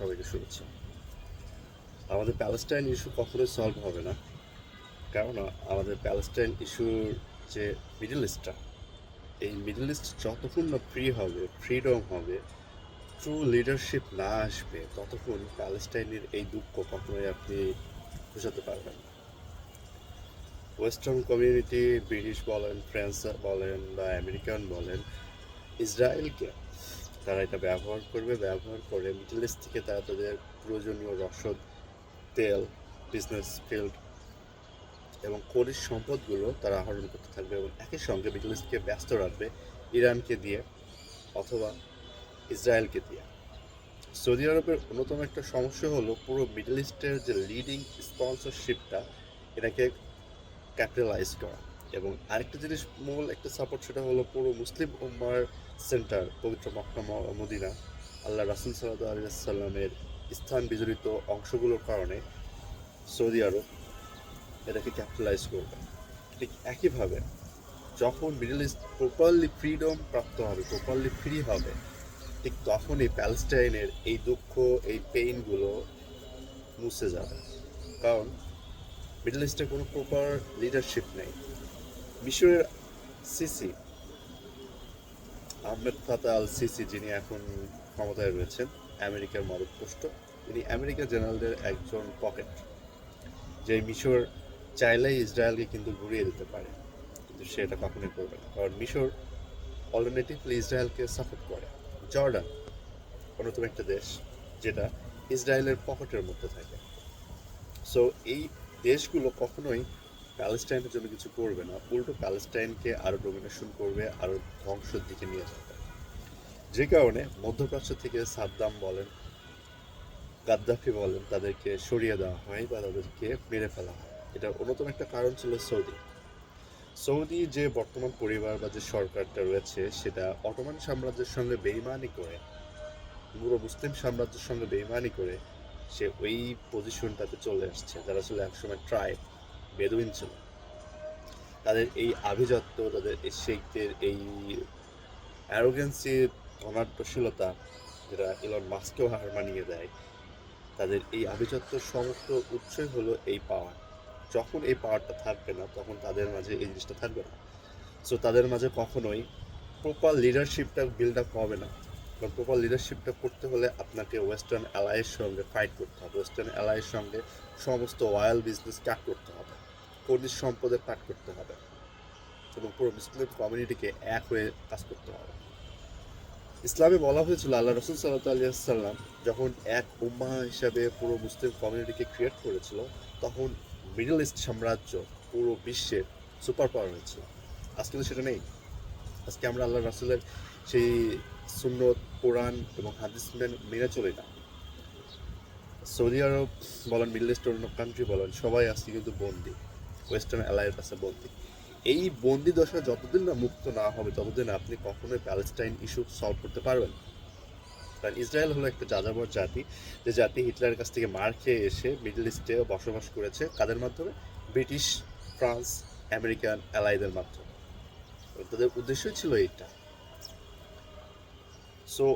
সবাইকে শুভেচ্ছা। আমাদের প্যালেস্টাইন ইস্যু কখনোই সলভ হবে না। কেননা আমাদের প্যালেস্টাইন ইস্যুর যে মিডল ইস্টটা, এই মিডল ইস্ট যতক্ষণ না ফ্রি হবে ফ্রিডম হবে ট্রু লিডারশিপ না আসবে, ততক্ষণ প্যালেস্টাইনের এই দুঃখ কখনোই আপনি বোঝাতে পারবেন ওয়েস্টার্ন কমিউনিটি ব্রিটিশ বলেন ফ্রেঞ্চ বলেন বা আমেরিকান বলেন, ইসরায়েলকে তারা এটা ব্যবহার করবে, ব্যবহার করে মিডল ইস্ট থেকে তারা তাদের প্রয়োজনীয় রসদ, তেল বিজনেস ফিল্ড এবং খনিজ সম্পদগুলো তারা আহরণ করতে থাকবে এবং একই সঙ্গে মিডল ইস্টকে ব্যস্ত রাখবে, ইরানকে দিয়ে অথবা ইসরায়েলকে দিয়ে। সৌদি আরবের অন্যতম একটা সমস্যা হলো পুরো মিডল ইস্টের যে লিডিং স্পন্সরশিপটা এটাকে ক্যাপিটালাইজ করা। এবং আরেকটা জিনিস মূল একটা সাপোর্ট সেটা হলো পুরো মুসলিম উম্মার সেন্টার পবিত্র মক্কা মদিনা, আল্লাহ রাসুল সাল্লাহ আলিয়াল্লামের স্থান বিজড়িত অংশগুলোর কারণে সৌদি আরব এটাকে ক্যাপিটালাইজ করবে। ঠিক একইভাবে যখন মিডল ইস্ট প্রপারলি ফ্রিডম প্রাপ্ত হবে প্রপারলি ফ্রি হবে, ঠিক তখনই প্যালেস্টাইনের এই দুঃখ, এই পেইনগুলো মুছে যাবে। কারণ মিডল ইস্টে কোনো প্রপার লিডারশিপ নেই। মিশরের সিসি আহমেদ ফাতা আল সিসি যিনি এখন ক্ষমতায় রয়েছেন, আমেরিকার মদতপুষ্ট তিনি আমেরিকা জেনারেলদের একজন পকেট, যে মিশর চাইলেই ইসরায়েলকে কিন্তু ঘুরিয়ে দিতে পারে, কিন্তু সে এটা কখনোই করবে না। কারণ মিশর অল্টারনেটিভলি ইসরায়েলকে সাপোর্ট করে। জর্ডান অন্যতম একটা দেশ, যেটা ইসরায়েলের পকেটের মধ্যে থাকে। সো এই দেশগুলো কখনোই প্যালেস্টাইনের জন্য কিছু করবে না, উল্টো প্যালেস্টাইনকে আরও ডোমিনেশন করবে, আরও ধ্বংসের দিকে নিয়ে যাবে। যে কারণে মধ্যপ্রাচ্য থেকে সাদ্দাম বলেন, গাদ্দাফি বলেন, তাদেরকে সরিয়ে দেওয়া হয় বা তাদেরকে মেরে ফেলা হয়। এটার অন্যতম একটা কারণ ছিল সৌদি। সৌদি যে বর্তমান পরিবার বা যে সরকারটা রয়েছে, সেটা অটোমান সাম্রাজ্যের সঙ্গে বেইমানি করে, পুরো মুসলিম সাম্রাজ্যের সঙ্গে বেইমানি করে, সে ওই পজিশনটাতে চলে আসছে, যারা ছিল একসময় ট্রাইব বেদুইন ছিল। তাদের এই আভিজাত্য, তাদের এই শেখদের এই অ্যারোগেন্সি ধনাঢ্যশীলতা যেটা ইলন মাস্কেও হার মানিয়ে দেয়, তাদের এই আভিজাত্যর সমস্ত উৎসই হলো এই পাওয়ার যখন এই পাওয়ারটা থাকবে না, তখন তাদের মাঝে এই জিনিসটা থাকবে না। সো তাদের মাঝে কখনোই প্রপার লিডারশিপটা বিল্ড আপ হবে না। কারণ প্রপার লিডারশিপটা করতে হলে আপনাকে ওয়েস্টার্ন অ্যালাইয়ের সঙ্গে ফাইট করতে হবে। ওয়েস্টার্ন অ্যালাইয়ের সঙ্গে সমস্ত অয়েল বিজনেস কাট করতে হবে। খনিজ সম্পদের কাট করতে হবে এবং পুরো মুসলিম কমিউনিটিকে এক হয়ে কাজ করতে হবে। ইসলামে বলা হয়েছিল আল্লাহ রসুল আলিয়াল্লাম যখন এক উম্মা হিসাবে পুরো মুসলিম কমিউনিটিকে ক্রিয়েট করেছিল, তখন মিডল ইস্ট সাম্রাজ্য পুরো বিশ্বের সুপার পাওয়ার হয়েছিল। আজকে তো সেটা নেই। আজকে আমরা আল্লাহ রাসুলের সেই সুন্নত, কোরআন এবং হাদিস মেনে চলি না। সৌদি আরব বলেন, মিডল ইস্ট অন্য কান্ট্রি বলেন, সবাই আজকে কিন্তু বন্দি। ওয়েস্টার্ন অ্যালাইয়ের কাছে বন্দি এই বন্দি দশা যতদিন না মুক্ত না হবে, ততদিন আপনি কখনোই প্যালেস্টাইন ইস্যু সলভ করতে পারবেন। কারণ ইসরায়েল হলো একটা যাযাবর জাতি, যে জাতি হিটলারের কাছ থেকে মার খেয়ে এসে মিডল ইস্টে বসবাস করেছে কাদের মাধ্যমে? ব্রিটিশ ফ্রান্স আমেরিকান অ্যালাইদের মাধ্যমে। তাদের উদ্দেশ্যই ছিল এইটা। সো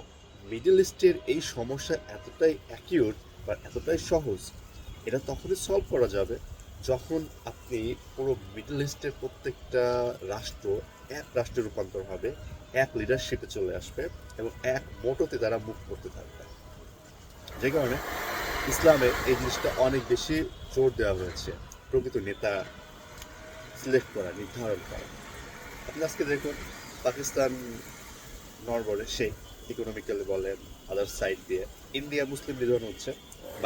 মিডল ইস্টের এই সমস্যা এতটাই অ্যাকিউট বা এতটাই সহজ, এটা তখনই সলভ করা যাবে যখন আপনি পুরো মিডল ইস্টের প্রত্যেকটা রাষ্ট্র এক রাষ্ট্রে রূপান্তর হবে, এক লিডারশিপে চলে আসবে এবং এক মোটোতে তারা মুখ করতে থাকবে। যে কারণে ইসলামে এই জিনিসটা অনেক বেশি জোর দেওয়া হয়েছে। প্রকৃত নেতা সিলেক্ট করা, নির্ধারণ করা। আপনি আজকে দেখুন, পাকিস্তান নরবরে সেই ইকোনমিক্যালি বলেন আদার সাইড দিয়ে। ইন্ডিয়া মুসলিম নিধন হচ্ছে।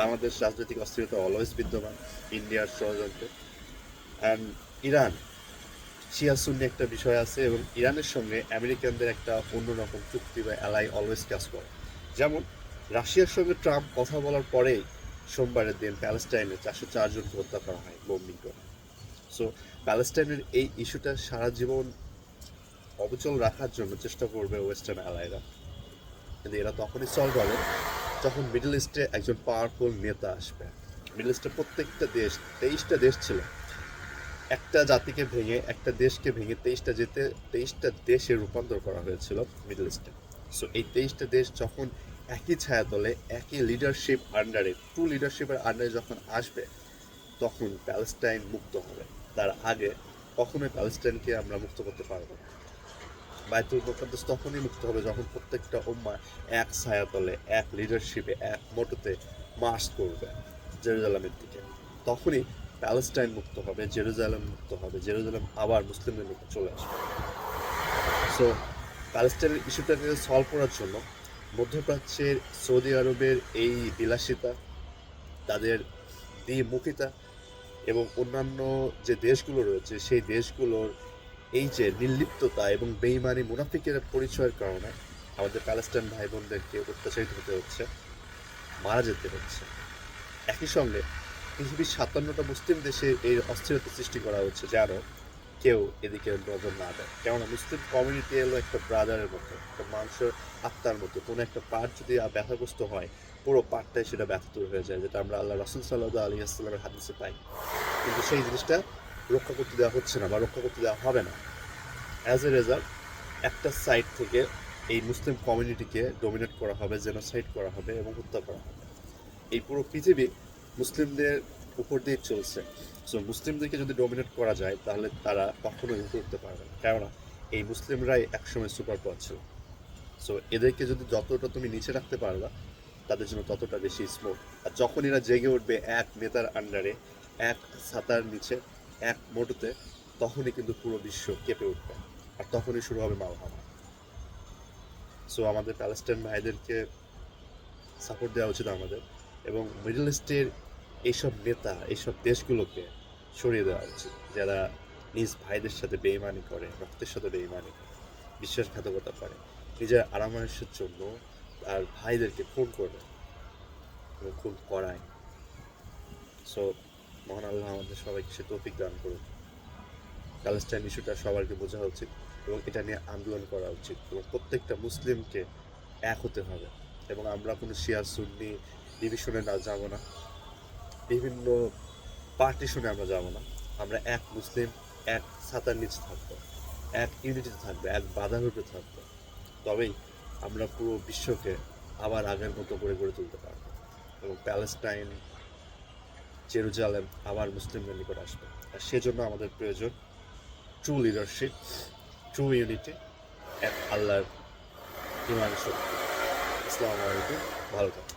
বাংলাদেশ রাজনৈতিক অস্থিরতা অলওয়েজ বিদ্যমান, ইন্ডিয়ার ষড়যন্ত্রে। অ্যান্ড ইরান শিয়া সুন্নি একটা বিষয় আছে এবং ইরানের সঙ্গে আমেরিকানদের একটা অন্যরকম চুক্তি বা অ্যালাই অলওয়েজ কাজ করে। যেমন, রাশিয়ার সঙ্গে ট্রাম্প কথা বলার পরেই সোমবারের দিন প্যালেস্টাইনে চারশো চারজনকে হত্যা করা হয় বোম্বিং করে। সো প্যালেস্টাইনের এই ইস্যুটা সারা জীবন অবিচল রাখার জন্য চেষ্টা করবে ওয়েস্টার্ন অ্যালাইরা কিন্তু এরা তখনই সলভ হবে। যখন মিডল ইস্টে একজন পাওয়ারফুল নেতা আসবে। মিডল ইস্টের প্রত্যেকটা দেশ, তেইশটা দেশ ছিল। একটা জাতিকে ভেঙে, একটা দেশকে ভেঙে তেইশটা যেতে তেইশটা দেশে রূপান্তর করা হয়েছিল মিডল ইস্টে। সো এই তেইশটা দেশ যখন একই ছায়া ছায়াতলে, একই লিডারশিপ আন্ডারে টু লিডারশিপের আন্ডারে যখন আসবে, তখন প্যালেস্টাইন মুক্ত হবে। তার আগে কখনোই প্যালেস্টাইনকে আমরা মুক্ত করতে পারব না। বাইতুল মুকাদ্দাস তখনই মুক্ত হবে যখন প্রত্যেকটা উম্মা এক ছায়াতলে, এক লিডারশিপে এক মোটোতে মার্চ করবে জেরুজালামের দিকে। তখনই প্যালেস্টাইন মুক্ত হবে, জেরুজালেম মুক্ত হবে, জেরুজালেম আবার মুসলিমদের মধ্যে চলে আসবে। সো প্যালেস্টাইনের ইস্যুটাকে সলভ করার জন্য মধ্যপ্রাচ্যের সৌদি আরবের এই বিলাসিতা, তাদের দ্বিমুখিতা এবং অন্যান্য যে দেশগুলো রয়েছে, সেই দেশগুলোর এই যে নির্লিপ্ততা এবং বেইমানি মুনাফিকের পরিচয়ের কারণে আমাদের প্যালেস্টাইন ভাই বোনদেরকে অত্যাচারিত হতে হচ্ছে, মারা যেতে হচ্ছে। একই সঙ্গে পৃথিবীর সাতান্নটা মুসলিম দেশে এই অস্থিরতা সৃষ্টি করা হচ্ছে যেন কেউ এদিকে নজর না দেয়। কেননা মুসলিম কমিউনিটি এলো একটা ব্রাদারের মতো, একটা মানুষের আত্মার মতো, কোনো একটা পার্ট যদি ব্যথাগ্রস্ত হয়, পুরো পার্টটাই সেটা ব্যথাতুর হয়ে যায়, যেটা আমরা আল্লাহ রসুল সাল্লাহ আলী আসসালামের হাদিসে পাই। কিন্তু সেই জিনিসটা রক্ষা করতে দেওয়া হচ্ছে না বা রক্ষা করতে দেওয়া হবে না। অ্যাজ এ রেজাল্ট একটা সাইড থেকে এই মুসলিম কমিউনিটিকে ডোমিনেট করা হবে জেনোসাইড করা হবে এবং হত্যা করা হবে। এই পুরো পৃথিবী মুসলিমদের উপর দিয়ে চলছে। সো মুসলিমদেরকে যদি ডোমিনেট করা যায়, তাহলে তারা কখনোই উঠতে পারবে না। কেননা, এই মুসলিমরাই একসময় সুপার পাওয়ার ছিল। সো এদেরকে যদি যতটা তুমি নিচে রাখতে পারবা, তাদের জন্য ততটা বেশি স্মোক আর যখন এরা জেগে উঠবে, এক নেতার আন্ডারে এক ছাতার নিচে এক মোটুতে তখনই কিন্তু পুরো বিশ্ব কেঁপে উঠবে। আর তখনই শুরু হবে মালহামা সো আমাদের প্যালেস্টাইন ভাইদেরকে সাপোর্ট দেওয়া উচিত আমাদের এবং মিডল ইস্টের এইসব নেতা, এইসব দেশগুলোকে সরিয়ে দেওয়া উচিত, যারা নিজ ভাইদের সাথে বেইমানি করে, রক্তের সাথে বেইমানি করে, বিশ্বাসঘাতকতা করে, নিজের আরামায়েশের জন্য আর ভাইদেরকে খুন করবে এবং খুন করায়। সো মহান আল্লাহ আমাদের সবাইকে সে তৌফিক দান করুন প্যালেস্টাইন ইস্যুটা সবাইকে বোঝা উচিত এবং এটা নিয়ে আন্দোলন করা উচিত এবং প্রত্যেকটা মুসলিমকে এক হতে হবে এবং আমরা কোনো শিয়া, সুন্নি ডিভিশনে না যাব না। বিভিন্ন পার্টিশনে আমরা যাব না। আমরা এক মুসলিম, এক ছাতার নিচে থাকব, এক ইউনিটিতে থাকব, এক বাধার রূপে থাকব। তবেই আমরা পুরো বিশ্বকে আবার আগের মতো করে গড়ে তুলতে পারব এবং প্যালেস্টাইন জেরুজালেম আবার মুসলিমদের নিকট আসবে। আর সেজন্য আমাদের প্রয়োজন ট্রু লিডারশিপ ট্রু ইউনিটি এক আল্লাহর ইমান শক্তি। আসসালামু আলাইকুম, ভালো থাকুন।